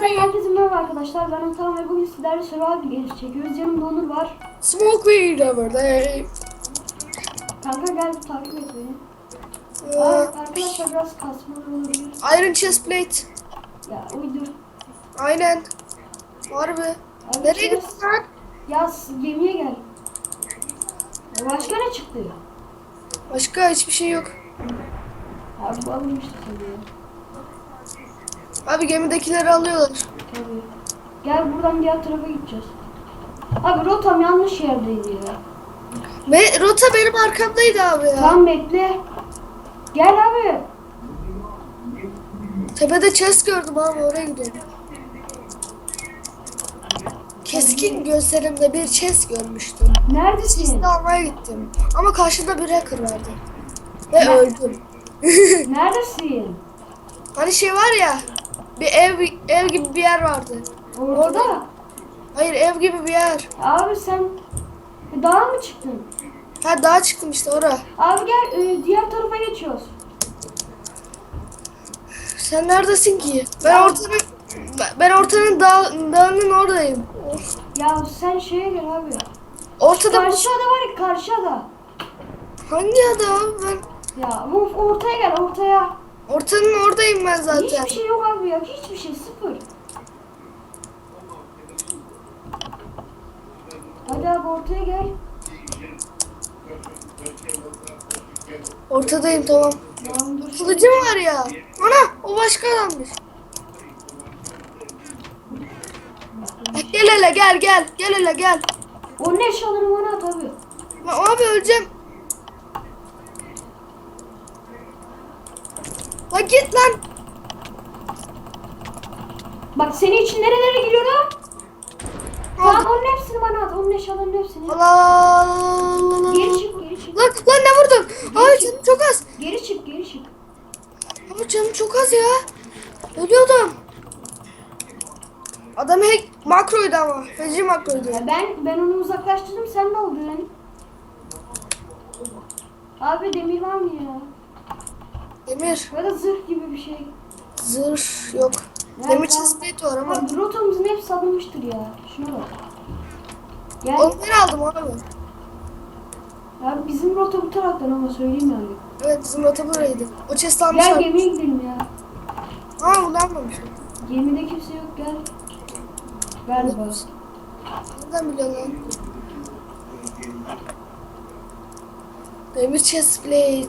Minecraft'tan herkese merhaba arkadaşlar. Ben Atan ve bugün sizlerle Survival Games çekiyoruz. Yanımda Onur var. Smoke weed over there. Kanka gel takip et beni. Ee, Ar- arkadaşlar biraz kasmalı olabilir. Iron chest plate. Ya uydur. Aynen. Harbi. Abi, Nereye gittin lan? Ya gemiye gel. Ya başka ne çıktı? Başka hiçbir şey yok. Abi bu alınmıştı tabii. Abi gemidekileri alıyorlar. Tabii. Gel buradan diğer tarafa gideceğiz. Abi rotam yanlış yerdeydi ya. Ve rota benim arkamdaydı abi ya. Tamam bekle. Gel abi. Tepede chest gördüm abi oraya gidiyorum. Keskin gözlerimde bir chest görmüştüm. Neredesin? Chest'i almaya gittim. Ama karşımda bir hacker vardı. Ve Ne? öldüm. Neredesin? Hani şey var ya. Bir ev ev gibi bir yer vardı. Orada. Hayır ev gibi bir yer. Abi sen dağa mı çıktın? Ha dağa çıktım işte oraya. Abi gel e, diğer tarafa geçiyoruz. Sen neredesin ki? Ben ortanın ben- ortanın dağ, dağının oradayım. Ya sen şeye gel abi. Ortada Karşı ada var ya karşı ada. hangi adam? Ben Ya bu ortaya gel ortaya. Ortanın oradayım ben zaten. Hiçbir şey yok abi ya hiçbir şey sıfır. Hadi abi ortaya gel. Ortadayım tamam. Tamam dur. Kılıcım var ya. Ana o başka adammış. Gel hele gel gel. Gel hele gel. O ne eşyalarını bana at abi. Ma- Abi öleceğim. Lan git lan. Bak senin için nerelere giriyorum? Al. Tamam onun hepsini bana at. Onun eşyalarının hepsini. Allah. Geri çık geri çık. Lan lan ne vurdun? Abi canım çok az. Geri çık geri çık. Abi canım çok az ya. Ölüyordum. Adam hack makroydu ama. Feci makroydu. Ya ben ben onu uzaklaştırdım sen ne oldun? Abi demir var mı ya? Demir. Ya da zırh gibi bir şey. Zırh yok. Ya Demir chestplate var ama. Abi rotamızın hepsi alınmıştır ya. Şuna bak. Gel. Onu ben aldım abi. Ya bizim rota bu taraftan ama söyleyeyim yani. Evet bizim rota buraydı. O chest almış Gel gemiye gidelim ya. Aa bunu almamış. Gemide kimse yok gel. Galiba. Nereden biliyorsun lan? Demir chestplate.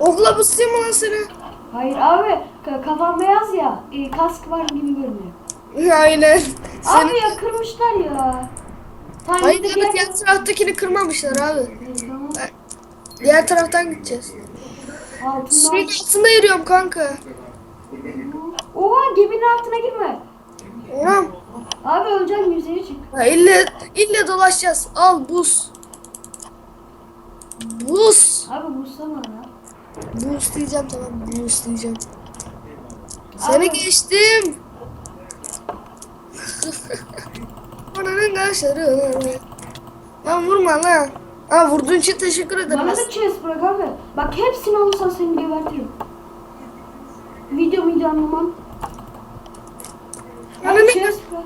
Bu mu lan seni? Hayır abi ka- kafam beyaz ya. E, kask var gibi görünüyor. Aynen. Abi Seni... ya kırmışlar ya. Tamam Hayır evet gel. yan taraftakini kırmamışlar abi. E, Tamam. Diğer taraftan gideceğiz. Altından. Suyun altında yürüyorum kanka. Oha geminin altına girme. Anam. Abi öleceksin yüzeye çık. Ha, ille, ille dolaşacağız. Al buz. Buz. Abi vursana ya. Diyeceğim tamam diyeceğim. Seni Abi. geçtim. Ananın kaşları. Lan vurma lan. Ha vurduğun için teşekkür ederim. Bana da chest bırak abi. Bak hepsini alırsan seni gebertirim. Video video anlamam. Abi Ananı- chest bırak.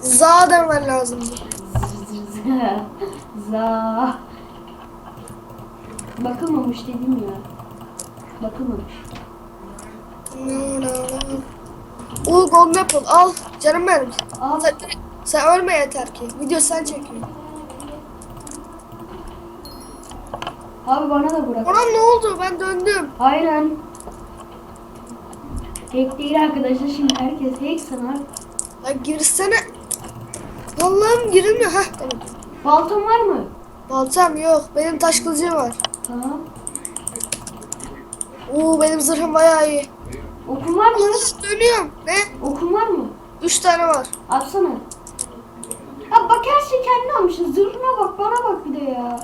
Za demen lazımdı. Za. Bakılmamış dedim ya. Bakılmamış. Oo golden apple al. Canım benim. Al. Sen, sen ölme yeter ki. Video sen çekiyorsun. Abi bana da bırak. Anam ne oldu? Ben döndüm. Aynen. Hack değil arkadaşlar şimdi herkes hack sanar. Ya girsene. Allah'ım girilmiyor. Heh tamam. Balton var mı? Baltam yok. Benim taş kılıcım var. Tamam. Oo benim zırhım bayağı iyi. Okun var mı? Dönüyorum. Ne? Okun var mı? Üç tane var. Atsana. Ha bak her şey kendine almışsın. Zırhına bak bana bak bir de ya.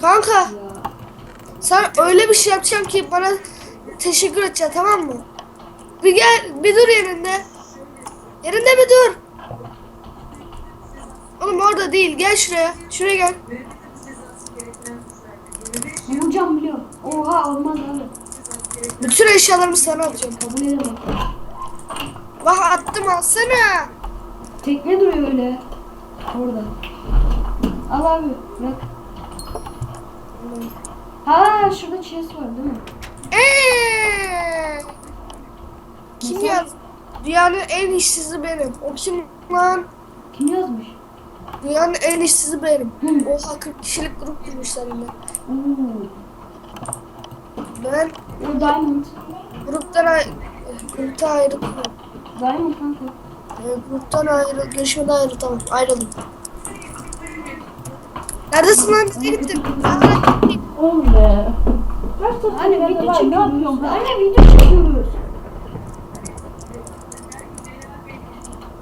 Kanka Ya. sen öyle bir şey yapacaksın ki bana teşekkür edeceksin tamam mı? Bir gel bir dur yerinde. Yerinde bir dur. Oğlum orada değil. Gel şuraya. Şuraya gel. Vuracağım biliyorum. Oha olmaz abi. Bütün eşyalarımı sana atıyorum. Kabul edemem. Bak attım alsana. Tekne duruyor öyle. Orada. Al abi bırak. Ha şurada chest var değil mi? Eee. Kim Nasıl? yaz? Dünyanın en işsizi benim. O kim lan? Kim yazmış? Dünyanın en işsizi benim. Hı. Oha 40 kişilik grup kurmuşlar yine. Oo. Ben O diamond. gruptan ay gruptan ayrı Diamond kanka. e, gruptan ayrı görüşmeden ayrı tamam ayrıldım. Neredesin lan? Nereye gittin? Oğlum be. Kaç Anne evde video var, ne yapıyorsun çekiyoruz. Anne video çekiyoruz.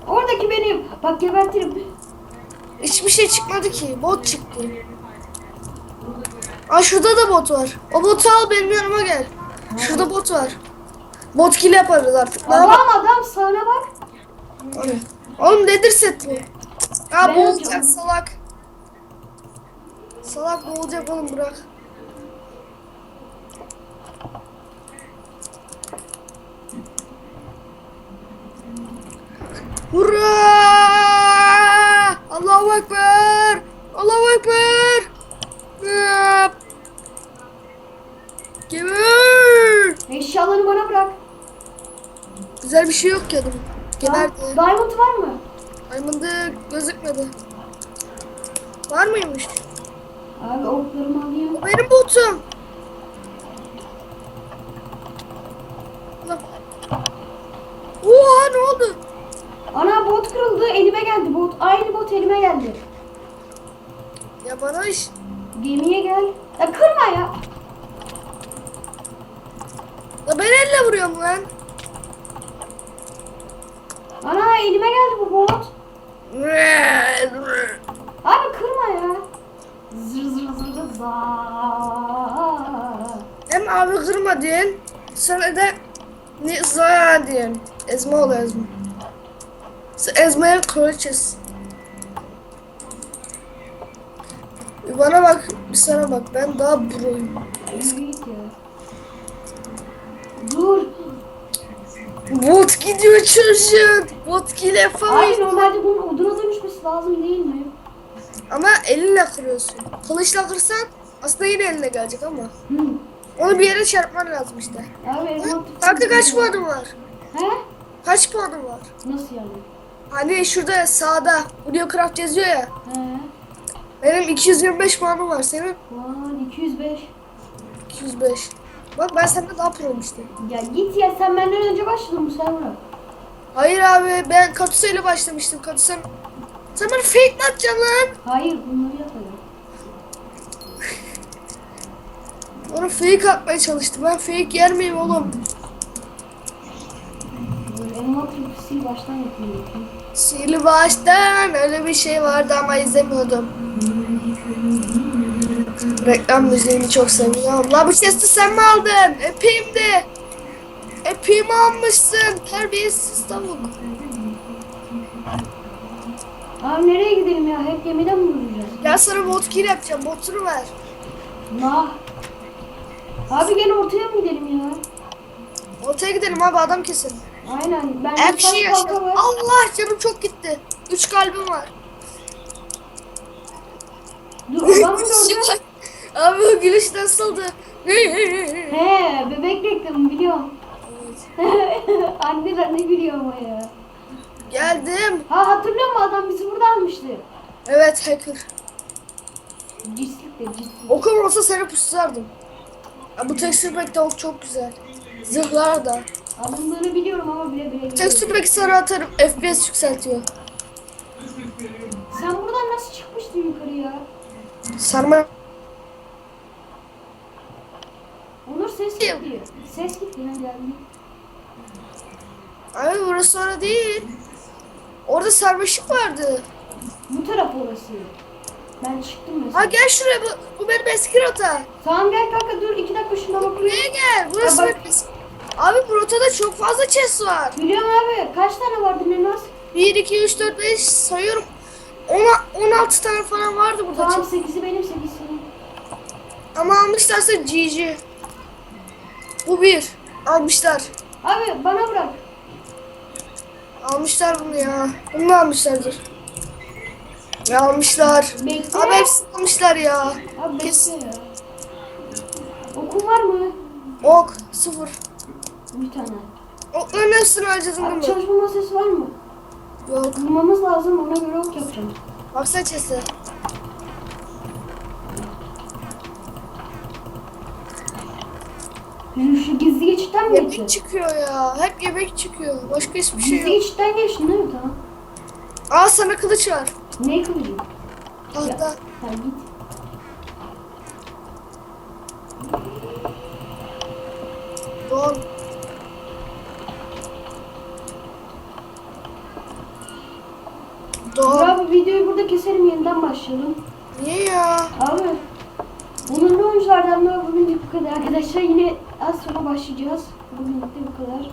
Oradaki benim. Bak gebertirim. Hiçbir şey çıkmadı ki. Bot çıktı. Aa şurada da bot var. O botu al benim yanıma gel. Şurada bot var. Bot kill yaparız artık. Ne Adam yapalım? adam sana bak. Oğlum, Oğlum nedir set mi? Ya Ben boğulacak yapacağım. salak. Salak boğulacak oğlum bırak. Hurra! Güzel bir şey yok ki adamın. Geberdi. Diamond var mı? Diamond'ı gözükmedi. Var mıymış? Abi oklarımı alayım. O benim botum. Oha ne oldu? Ana bot kırıldı. Elime geldi bot. Aynı bot elime geldi. Ya bana iş. Gemiye gel. Ya kırma ya. Ya ben elle vuruyorum lan. Ana elime geldi bu bot. Abi kırma ya. Zır zır zır zır za. Hem abi kırma diyen. Sana da ne zaya diyen. Ezme ol ezme. Sen ezmeye kraliçesin. Bir bana bak, bir sana bak. Ben daha broyum. Dur. Bot gidiyor çocuğun. Bot kill Abi yapamayız. normalde bunun oduna dönüşmesi lazım değil mi? Ama elinle kırıyorsun. Kılıçla kırsan aslında yine eline gelecek ama. Hı. Onu bir yere çarpman lazım işte. Abi Kanka kaç puanın var? He? Kaç puanın var? Nasıl yani? Hani şurada sağda Craft yazıyor ya. He? Benim 225 puanım var. Senin Lan 205. 205. Bak ben senden daha pro'yum işte. Ya git ya sen benden önce başladın bu server'a. Hayır abi ben Katusa ile başlamıştım. Katusa... Sen bana fake mi atacaksın lan? Hayır bunları yapalım. Bana fake atmaya çalıştı. Ben fake yer miyim oğlum? Elma sil baştan yapayım. Sihirli baştan öyle bir şey vardı ama izlemiyordum. Reklam müziğini çok seviyorum. La bu chest'i sen mi aldın? Epeyim de. Epeyim almışsın. Terbiyesiz tavuk. Abi nereye gidelim ya? Hep gemiden mi duracağız? Ya sana bot kill yapacağım. Botunu ver. Nah. Abi gel ortaya mı gidelim ya? Ortaya gidelim abi adam kesin. Aynen. Ben bir şey taş yaşa. balta var. Allah canım çok gitti. Üç kalbim var. Dur adam mı gördün? Abi o gülüş nasıldı? He bebek reklamı biliyorum. Anneler ne gülüyor ama ya. Geldim. Ha hatırlıyor musun adam bizi burada almıştı. Evet hacker. Cislik de cislik. Okum olsa seni puslardım. Ya bu texture pack tavuk çok güzel. Zırhlar da. Alındığını biliyorum ama bile bile biliyorum. Texture pack'i sana atarım. FPS yükseltiyor. Sen buradan nasıl çıkmıştın yukarı ya? Sarma. Onur ses gitti. Ses gitti yine geldi. Abi burası orada değil. Orada sarmaşık vardı. Bu taraf orası. Ben çıktım Ha mesela. gel şuraya bu, bu benim eski rota. Tamam gel kanka dur iki dakika şuna bakayım. Buraya gel. Burası Ha, bak. benim eski. Abi bu rotada çok fazla chest var. Biliyorum abi kaç tane vardı Nenas? 1, 2, 3, 4, 5 sayıyorum. Ona- 16 tane falan vardı burada. Tamam chest. 8'i benim 8'i senin. Ama almışlarsa GG. Bu bir. Almışlar. Abi bana bırak. Almışlar bunu ya. Bunu da almışlardır. Ya almışlar. Bekle. Abi hepsini almışlar ya. Abi bekle Kes. ya. Okun var mı? Ok. Sıfır. Bir tane. Okların hepsini Abi değil mi? çalışma masası var mı? Yok. Bulmamız lazım ona göre ok yapacağım. Baksana çese. Şu, şu gizli geçitten mi geçti? çıkıyor ya. Hep yemek çıkıyor. Başka hiçbir şey yok. geçitten geçtin değil mi? Tamam. Aa sana kılıç var. Ne kılıcı? Tahta. Ha git. Doğan. Dur Doğan. abi videoyu burada keselim yeniden başlayalım. Niye ya? Abi. Onurlu oyunculardan da bugün bu kadar arkadaşlar. Yine az sonra başlayacağız. Bugün de bu kadar.